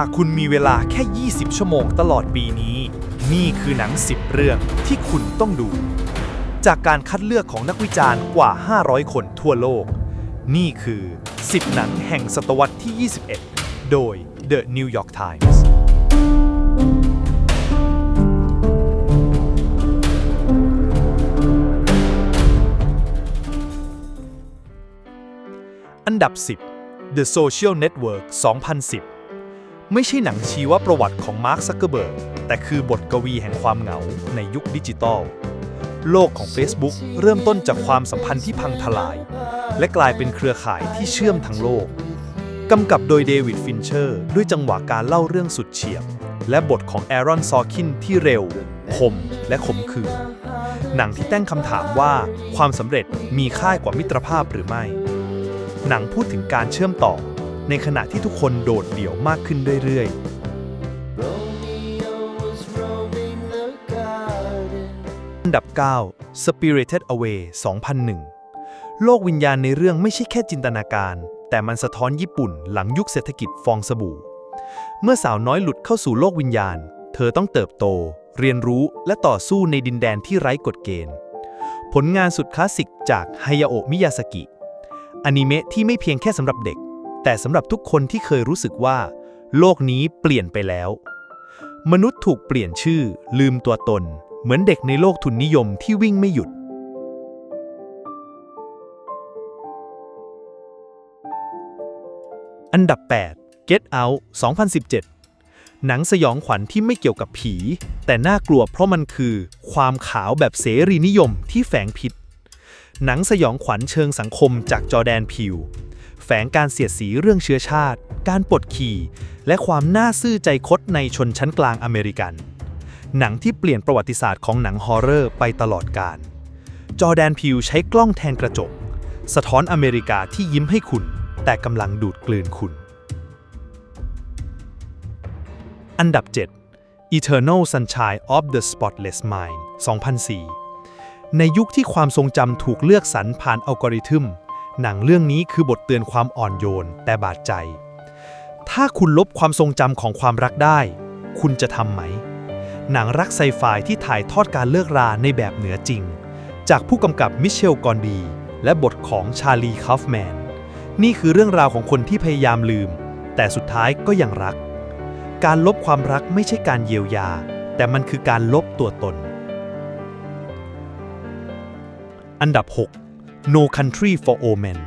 ากคุณมีเวลาแค่ 20 ชั่วโมงตลอดปีนี้ นี่คือหนัง 10 เรื่องที่คุณต้องดู จากการคัดเลือกของนักวิจารณ์กว่า 500 คนทั่วโลก นี่คือ 10 หนังแห่งศตวรรษที่ 21 โดย The New York Times อันดับ 10 The Social Network 2010 ไม่ใช่หนังชีวประวัติของมาร์คซักเกอร์เบิร์กแต่คือบทกวีแห่งความเหงาในยุคดิจิตอล โลกของ Facebook เริ่มต้นจากความสัมพันธ์ที่พังทลาย และกลายเป็นเครือข่ายที่เชื่อมทั้งโลก กำกับโดยเดวิดฟินเชอร์ ด้วยจังหวะการเล่าเรื่องสุดเฉียบ และบทของแอรอนซอคินที่เร็ว คม และขมขื่นหนังที่ตั้งคำถามว่าความสำเร็จมีค่ายกว่ามิตรภาพหรือไม่ หนังพูดถึงการเชื่อมต่อ ในขณะที่ทุกคนโดดเดี่ยวมากขึ้นเรื่อยๆ อันดับ 9 Spirited Away 2001 โลกวิญญาณในเรื่องไม่ใช่แค่จินตนาการ แต่มันสะท้อนญี่ปุ่นหลังยุคเศรษฐกิจฟองสบู่ เมื่อสาวน้อยหลุดเข้าสู่โลกวิญญาณ เธอต้องเติบโต เรียนรู้และต่อสู้ในดินแดนที่ไร้กฎเกณฑ์ ผลงานสุดคลาสสิกจากไฮยาโอะมิยาสกิอนิเมะที่ไม่เพียงแค่สำหรับเด็ก แต่สำหรับทุกคนที่เคยรู้สึกว่า โลกนี้เปลี่ยนไปแล้ว มนุษย์ถูกเปลี่ยนชื่อ ลืมตัวตน เหมือนเด็กในโลกทุนนิยมที่วิ่งไม่หยุด อันดับ 8 Get Out 2017หนังสยองขวัญที่ไม่เกี่ยวกับผี แต่น่ากลัวเพราะมันคือความขาวแบบเสรีนิยมที่แฝงผิดหนังสยองขวัญเชิงสังคมจากจอร์แดนพิว แฝงการเสียดสีเรื่องเชื้อชาติ การปลดขี่ และความน่าซื่อใจคดในชนชั้นกลางอเมริกัน หนังที่เปลี่ยนประวัติศาสตร์ของหนังฮอร์เรอร์ไปตลอดกาลจอแดนพิวใช้กล้องแทนกระจก สะท้อนอเมริกาที่ยิ้มให้คุณ แต่กำลังดูดกลืนคุณ อันดับ 7 Eternal Sunshine of the Spotless Mind 2004 ในยุคที่ความทรงจำถูกเลือกสรรผ่านอัลกอริทึม หนังเรื่องนี้คือบทเตือนความอ่อนโยนแต่บาดใจ ถ้าคุณลบความทรงจำของความรักได้ คุณจะทำไหม หนังรักไซไฟที่ถ่ายทอดการเลิกราในแบบเหนือจริง จากผู้กำกับมิเชลกอนบี และบทของชาลีคัฟแมน นี่คือเรื่องราวของคนที่พยายามลืม แต่สุดท้ายก็ยังรัก การลบความรักไม่ใช่การเยียวยา แต่มันคือการลบตัวตน อันดับ 6 No Country for Old Men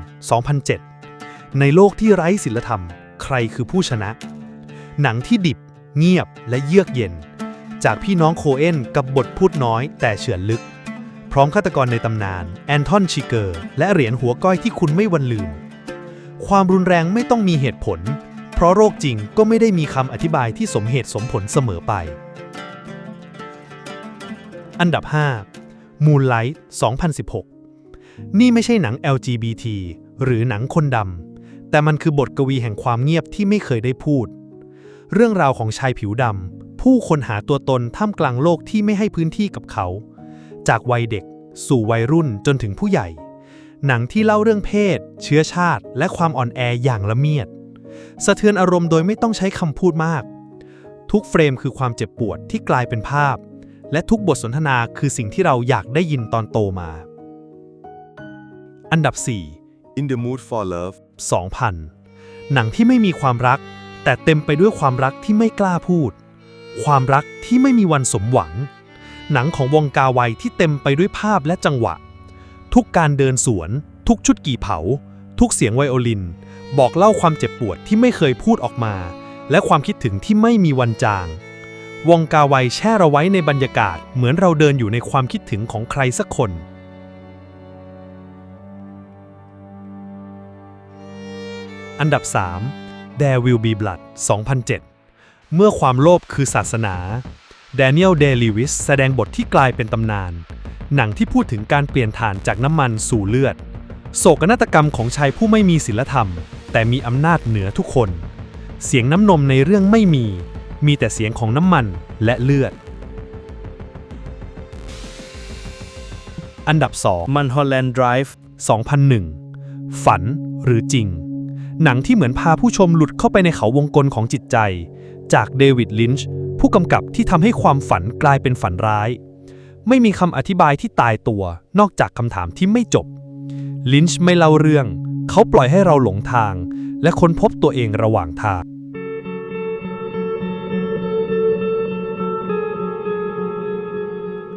2007 ในโลกที่ไร้ศิลธรรม ใครคือผู้ชนะ หนังที่ดิบ เงียบและเยือกเย็น จากพี่น้องโคเอนกับบทพูดน้อยแต่เฉือนลึก พร้อมฆาตกรในตำนาน แอนทอนชิเกอร์ และเหรียญหัวก้อยที่คุณไม่วันลืม ความรุนแรงไม่ต้องมีเหตุผล เพราะโรคจริงก็ไม่ได้มีคำอธิบายที่สมเหตุสมผลเสมอไป อันดับ 5 Moonlight 2016 นี่ไม่ใช่หนัง LGBT หรือหนังคนดำ แต่มันคือบทกวีแห่งความเงียบที่ไม่เคยได้พูด เรื่องราวของชายผิวดำ ผู้คนหาตัวตนท่ามกลางโลกที่ไม่ให้พื้นที่กับเขา จากวัยเด็ก สู่วัยรุ่นจนถึงผู้ใหญ่ หนังที่เล่าเรื่องเพศ เชื้อชาติ และความอ่อนแออย่างละเมียด สะเทือนอารมณ์โดยไม่ต้องใช้คำพูดมาก ทุกเฟรมคือความเจ็บปวดที่กลายเป็นภาพ และทุกบทสนทนาคือสิ่งที่เราอยากได้ยินตอนโตมา อันดับ 4 In the Mood for Love 2000 หนังที่ไม่มีความรัก แต่เต็มไปด้วยความรักที่ไม่กล้าพูด ความรักที่ไม่มีวันสมหวัง หนังของวงกาไวที่เต็มไปด้วยภาพและจังหวะ ทุกการเดินสวน ทุกชุดกี่เผา ทุกเสียงไวโอลิน บอกเล่าความเจ็บปวดที่ไม่เคยพูดออกมา และความคิดถึงที่ไม่มีวันจาง วงกาไวแช่เราไว้ในบรรยากาศ เหมือนเราเดินอยู่ในความคิดถึงของใครสักคน อันดับ 3 There Will Be Blood 2007 เมื่อความโลภคือศาสนา แดเนียล เดลิวิสแสดงบทที่กลายเป็นตำนาน หนังที่พูดถึงการเปลี่ยนฐานจากน้ำมันสู่เลือด โศกนาฏกรรมของชายผู้ไม่มีศีลธรรม แต่มีอำนาจเหนือทุกคน เสียงน้ำนมในเรื่องไม่มี มีแต่เสียงของน้ำมันและเลือด อันดับ 2 มันฮอลแลนด์ไดรฟ์2001 ฝันหรือจริง หนังที่เหมือนพาผู้ชมหลุดเข้าไปในเขาวงกลของจิตใจ จากเดวิดลินช์ผู้กำกับที่ทำให้ความฝันกลายเป็นฝันร้าย ไม่มีคำอธิบายที่ตายตัวนอกจากคำถามที่ไม่จบ ลินช์ไม่เล่าเรื่อง เขาปล่อยให้เราหลงทาง และค้นพบตัวเองระหว่างทาง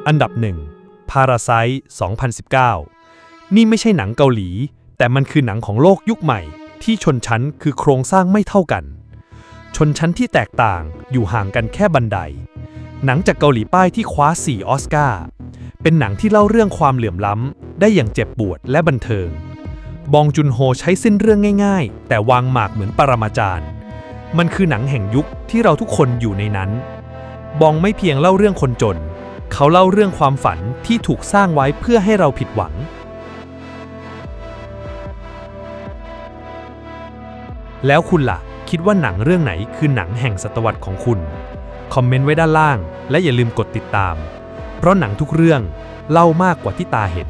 อันดับหนึ่ง Parasite 2019 นี่ไม่ใช่หนังเกาหลี แต่มันคือหนังของโลกยุคใหม่ ที่ชนชั้นคือโครงสร้างไม่เท่ากัน ชนชั้นที่แตกต่างอยู่ห่างกันแค่บันได หนังจากเกาหลีใต้ที่คว้า 4 ออสการ์เป็นหนังที่เล่าเรื่องความเหลื่อมล้ำ ได้อย่างเจ็บปวดและบันเทิง บองจุนโฮใช้เส้นเรื่องง่ายๆ แต่วางหมากเหมือนปรมาจารย์ มันคือหนังแห่งยุคที่เราทุกคนอยู่ในนั้น บองไม่เพียงเล่าเรื่องคนจน เขาเล่าเรื่องความฝันที่ถูกสร้างไว้เพื่อให้เราผิดหวัง แล้วคุณล่ะ คิดว่าหนังเรื่องไหนคือหนังแห่งศตวรรษของคุณ คอมเมนต์ไว้ด้านล่าง และอย่าลืมกดติดตาม เพราะหนังทุกเรื่องเล่ามากกว่าที่ตาเห็น